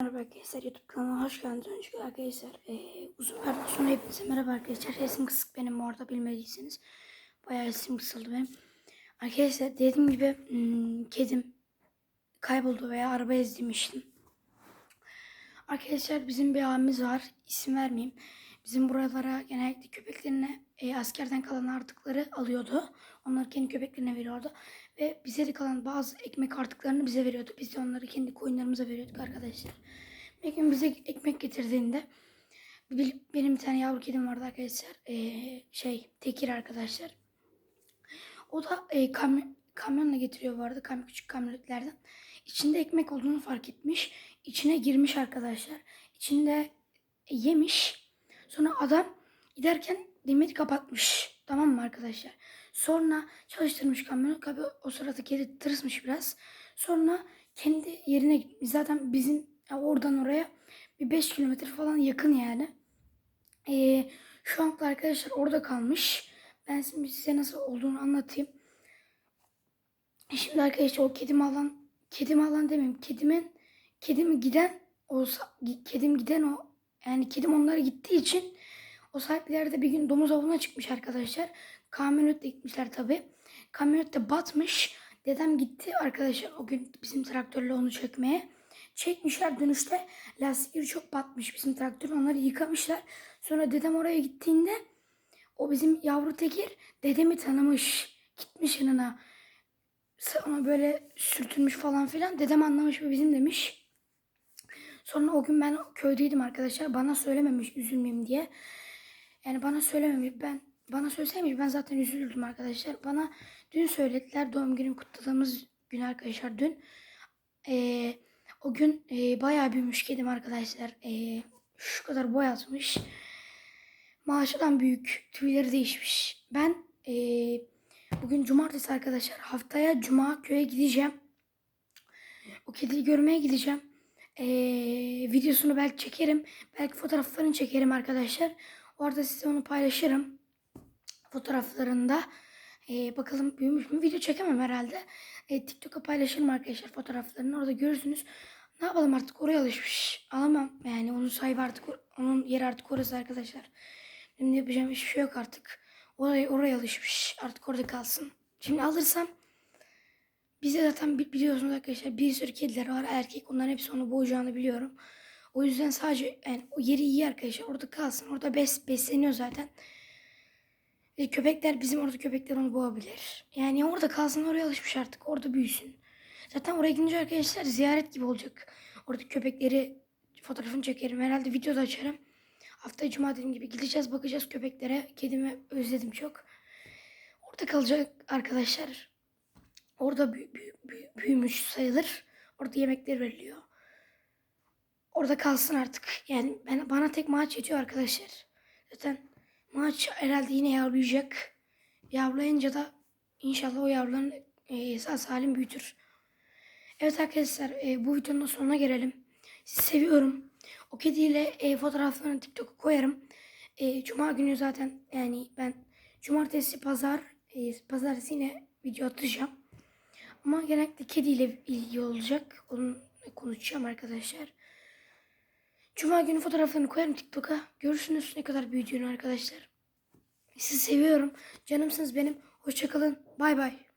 Merhaba arkadaşlar YouTube kanalıma hoş geldiniz. Öncelikle arkadaşlar eee uzun aradan sonra hepinize merhaba arkadaşlar. Sesim kısık benim orada bilmediyseniz. Bayağı sesim kısıldı benim. Arkadaşlar dediğim gibi hmm, kedim kayboldu veya araba ezdirmiştim. Arkadaşlar bizim bir abimiz var. İsim vermeyeyim. Bizim buralara genellikle köpeklerine e, askerden kalan artıkları alıyordu. Onları kendi köpeklerine veriyordu. Ve bize de kalan bazı ekmek artıklarını bize veriyordu. Biz de onları kendi koyunlarımıza veriyorduk arkadaşlar. Bir gün bize ekmek getirdiğinde benim bir tane yavru kedim vardı arkadaşlar. E, şey Tekir arkadaşlar. O da e, kamyon, kamyonla getiriyor bu arada. Kamyon, küçük kamyonetlerden. İçinde ekmek olduğunu fark etmiş. İçine girmiş arkadaşlar. İçinde yemiş. Sonra adam giderken demiri kapatmış. Tamam mı arkadaşlar? Sonra çalıştırmış kamyonu. Tabii o sırada kedi tırsmış biraz. Sonra kendi yerine gitmiş. Zaten bizim oradan oraya bir 5 kilometre falan yakın yani. Ee, şu an arkadaşlar orada kalmış. Ben şimdi size nasıl olduğunu anlatayım. Şimdi arkadaşlar o kedimi alan, kedimi alan demeyeyim. Kedimin, kedimi giden olsa, kedim giden o, yani kedim onlara gittiği için o sahipleri de bir gün domuz avına çıkmış arkadaşlar. Kamyonetle gitmişler tabi. Kamyonet de batmış. Dedem gitti arkadaşlar o gün bizim traktörle onu çekmeye. Çekmişler dönüşte lastikleri çok batmış bizim traktör. Onları yıkamışlar. Sonra dedem oraya gittiğinde o bizim yavru tekir dedemi tanımış. Gitmiş yanına. Ona böyle sürtünmüş falan filan. Dedem anlamış ve bizim demiş. Sonra o gün ben köydeydim arkadaşlar. Bana söylememiş üzülmeyeyim diye. Yani bana söylememiş. Ben bana söyleseymiş ben zaten üzülürdüm arkadaşlar. Bana dün söylediler. Doğum günüm kutladığımız gün arkadaşlar dün. Ee, o gün e, bayağı büyümüş kedim arkadaşlar. Ee, şu kadar boy atmış. Maaşıdan büyük. Tüyleri değişmiş. Ben e, bugün cumartesi arkadaşlar. Haftaya cuma köye gideceğim. O kediyi görmeye gideceğim. Ee, videosunu belki çekerim. Belki fotoğraflarını çekerim arkadaşlar. Orada size onu paylaşırım. Fotoğraflarında. Ee, bakalım büyümüş mü? Video çekemem herhalde. Ee, TikTok'a paylaşırım arkadaşlar fotoğraflarını. Orada görürsünüz. Ne yapalım artık oraya alışmış. Alamam. Yani onun sahibi artık onun yeri artık orası arkadaşlar. Benim yapacağım hiçbir şey yok artık. Oraya, oraya alışmış. Artık orada kalsın. Şimdi alırsam bize zaten bi- biliyorsunuz arkadaşlar bir sürü kediler var erkek. Onların hepsi onu boğacağını biliyorum. O yüzden sadece yani o yeri iyi arkadaşlar. Orada kalsın. Orada bes, besleniyor zaten. Ve köpekler bizim orada köpekler onu boğabilir. Yani orada kalsın oraya alışmış artık. Orada büyüsün. Zaten oraya gidince arkadaşlar ziyaret gibi olacak. Orada köpekleri fotoğrafını çekerim. Herhalde video açarım. Hafta cuma dediğim gibi gideceğiz bakacağız köpeklere. Kedimi özledim çok. Orada kalacak arkadaşlar. Orada büyü- büyü- büyü- büyümüş sayılır. Orada yemekler veriliyor. Orada kalsın artık. Yani ben, bana tek maaş yetiyor arkadaşlar. Zaten maaş herhalde yine yavrayacak. Yavrulayınca da inşallah o yavruların e, sağ salim büyütür. Evet arkadaşlar e, bu videonun sonuna gelelim. Sizi seviyorum. O kediyle e, fotoğraflarını TikTok'a koyarım. E, Cuma günü zaten yani ben cumartesi pazar e, pazartesi yine video atacağım. Ama genellikle kediyle ilgili olacak. Onunla konuşacağım arkadaşlar. Cuma günü fotoğraflarını koyarım TikTok'a. Görürsünüz ne kadar büyüdüğünü arkadaşlar. Sizi seviyorum. Canımsınız benim. Hoşçakalın. Bay bay.